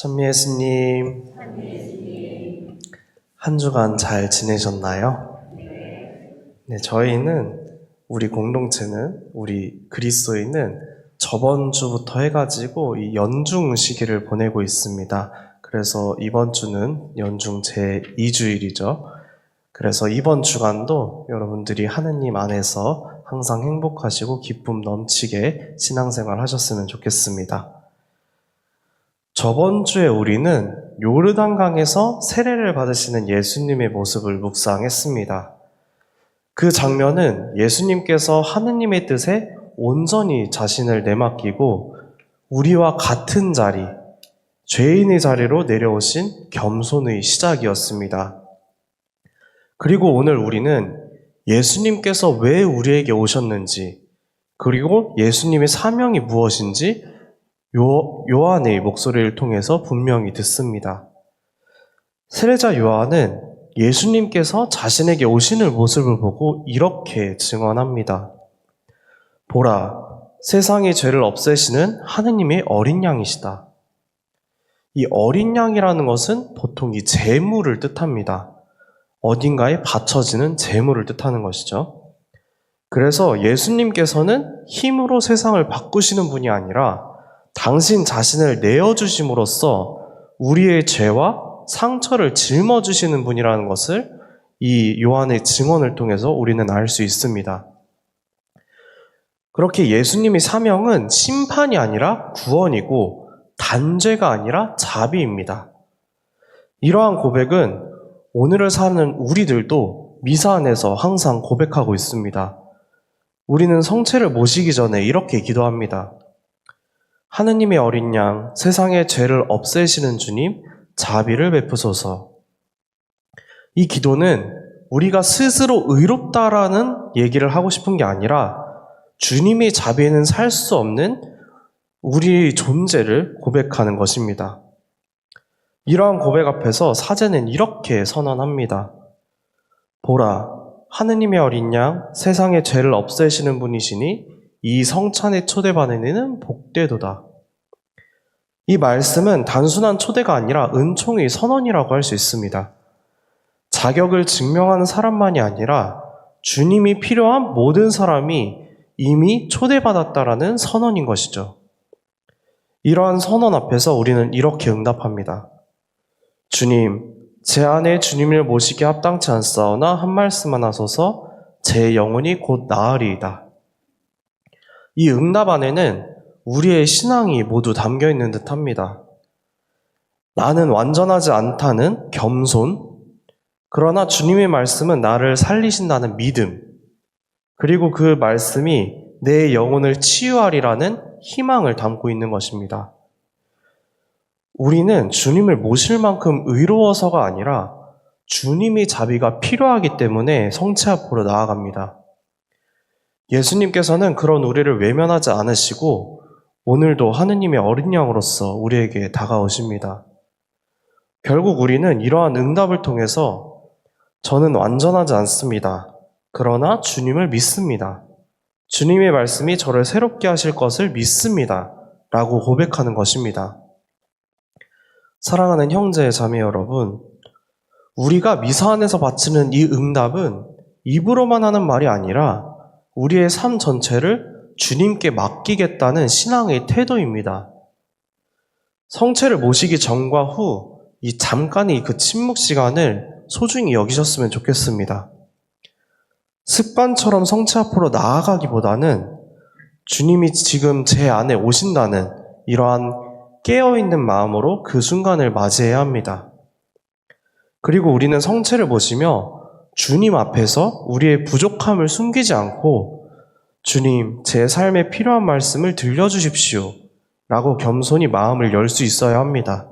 찬미 예수님, 한 주간 잘 지내셨나요? 네, 저희는 우리 공동체는 우리 그리스도인은 저번 주부터 해가지고 이 연중 시기를 보내고 있습니다. 그래서 이번 주는 연중 제 2주일이죠. 그래서 이번 주간도 여러분들이 하느님 안에서 항상 행복하시고 기쁨 넘치게 신앙생활 하셨으면 좋겠습니다. 저번 주에 우리는 요르단강에서 세례를 받으시는 예수님의 모습을 묵상했습니다. 그 장면은 예수님께서 하느님의 뜻에 온전히 자신을 내맡기고 우리와 같은 자리, 죄인의 자리로 내려오신 겸손의 시작이었습니다. 그리고 오늘 우리는 예수님께서 왜 우리에게 오셨는지, 그리고 예수님의 사명이 무엇인지 요, 요한의 목소리를 통해서 분명히 듣습니다. 세례자 요한은 예수님께서 자신에게 오시는 모습을 보고 이렇게 증언합니다. 보라, 세상의 죄를 없애시는 하느님의 어린 양이시다. 이 어린 양이라는 것은 보통 이 재물을 뜻합니다. 어딘가에 바쳐지는 재물을 뜻하는 것이죠. 그래서 예수님께서는 힘으로 세상을 바꾸시는 분이 아니라 당신 자신을 내어주심으로써 우리의 죄와 상처를 짊어주시는 분이라는 것을 이 요한의 증언을 통해서 우리는 알 수 있습니다. 그렇게 예수님의 사명은 심판이 아니라 구원이고 단죄가 아니라 자비입니다. 이러한 고백은 오늘을 사는 우리들도 미사 안에서 항상 고백하고 있습니다. 우리는 성체를 모시기 전에 이렇게 기도합니다. 하느님의 어린 양, 세상의 죄를 없애시는 주님, 자비를 베푸소서. 이 기도는 우리가 스스로 의롭다라는 얘기를 하고 싶은 게 아니라 주님의 자비에는 살 수 없는 우리의 존재를 고백하는 것입니다. 이러한 고백 앞에서 사제는 이렇게 선언합니다. 보라, 하느님의 어린 양, 세상의 죄를 없애시는 분이시니 이 성찬의 초대받으는 복되도다. 이 말씀은 단순한 초대가 아니라 은총의 선언이라고 할 수 있습니다. 자격을 증명하는 사람만이 아니라 주님이 필요한 모든 사람이 이미 초대받았다라는 선언인 것이죠. 이러한 선언 앞에서 우리는 이렇게 응답합니다. 주님, 제 안에 주님을 모시기 합당치 않사오나 한 말씀만 하소서 제 영혼이 곧 나으리이다. 이 응답 안에는 우리의 신앙이 모두 담겨 있는 듯 합니다. 나는 완전하지 않다는 겸손, 그러나 주님의 말씀은 나를 살리신다는 믿음, 그리고 그 말씀이 내 영혼을 치유하리라는 희망을 담고 있는 것입니다. 우리는 주님을 모실 만큼 의로워서가 아니라 주님의 자비가 필요하기 때문에 성체 앞으로 나아갑니다. 예수님께서는 그런 우리를 외면하지 않으시고 오늘도 하느님의 어린 양으로서 우리에게 다가오십니다. 결국 우리는 이러한 응답을 통해서 저는 완전하지 않습니다. 그러나 주님을 믿습니다. 주님의 말씀이 저를 새롭게 하실 것을 믿습니다. 라고 고백하는 것입니다. 사랑하는 형제, 자매 여러분, 우리가 미사 안에서 바치는 이 응답은 입으로만 하는 말이 아니라 우리의 삶 전체를 주님께 맡기겠다는 신앙의 태도입니다. 성체를 모시기 전과 후 이 잠깐의 그 침묵 시간을 소중히 여기셨으면 좋겠습니다. 습관처럼 성체 앞으로 나아가기보다는 주님이 지금 제 안에 오신다는 이러한 깨어있는 마음으로 그 순간을 맞이해야 합니다. 그리고 우리는 성체를 보시며 주님 앞에서 우리의 부족함을 숨기지 않고 주님, 제 삶에 필요한 말씀을 들려주십시오. 라고 겸손히 마음을 열 수 있어야 합니다.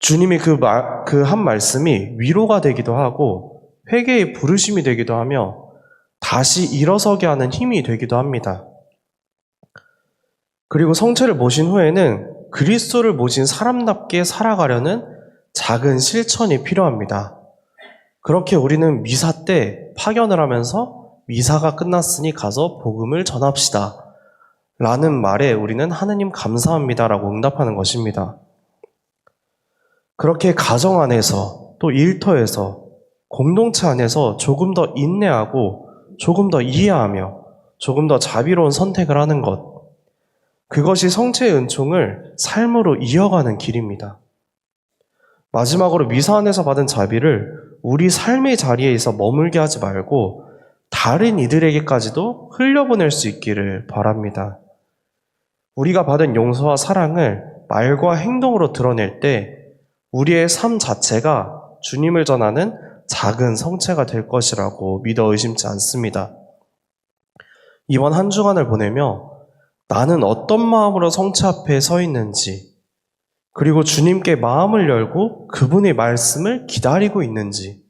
주님이 그 말, 그한 말씀이 위로가 되기도 하고 회개의 부르심이 되기도 하며 다시 일어서게 하는 힘이 되기도 합니다. 그리고 성체를 모신 후에는 그리스도를 모신 사람답게 살아가려는 작은 실천이 필요합니다. 그렇게 우리는 미사 때 파견을 하면서 미사가 끝났으니 가서 복음을 전합시다. 라는 말에 우리는 하느님 감사합니다 라고 응답하는 것입니다. 그렇게 가정 안에서 또 일터에서 공동체 안에서 조금 더 인내하고 조금 더 이해하며 조금 더 자비로운 선택을 하는 것. 그것이 성체의 은총을 삶으로 이어가는 길입니다. 마지막으로 미사 안에서 받은 자비를 우리 삶의 자리에 있어 머물게 하지 말고 다른 이들에게까지도 흘려보낼 수 있기를 바랍니다. 우리가 받은 용서와 사랑을 말과 행동으로 드러낼 때 우리의 삶 자체가 주님을 전하는 작은 성체가 될 것이라고 믿어 의심치 않습니다. 이번 한 주간을 보내며 나는 어떤 마음으로 성체 앞에 서 있는지, 그리고 주님께 마음을 열고 그분의 말씀을 기다리고 있는지,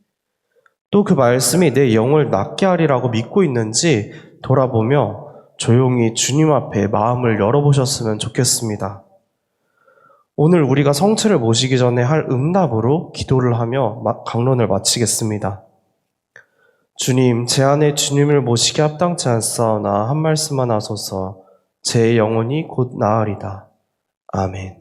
또 그 말씀이 내 영을 낫게 하리라고 믿고 있는지 돌아보며 조용히 주님 앞에 마음을 열어보셨으면 좋겠습니다. 오늘 우리가 성체를 모시기 전에 할 응답으로 기도를 하며 마- 강론을 마치겠습니다. 주님, 제 안에 주님을 모시기 합당치 않사오나 한 말씀만 하소서 제 영혼이 곧 나으리다. 아멘.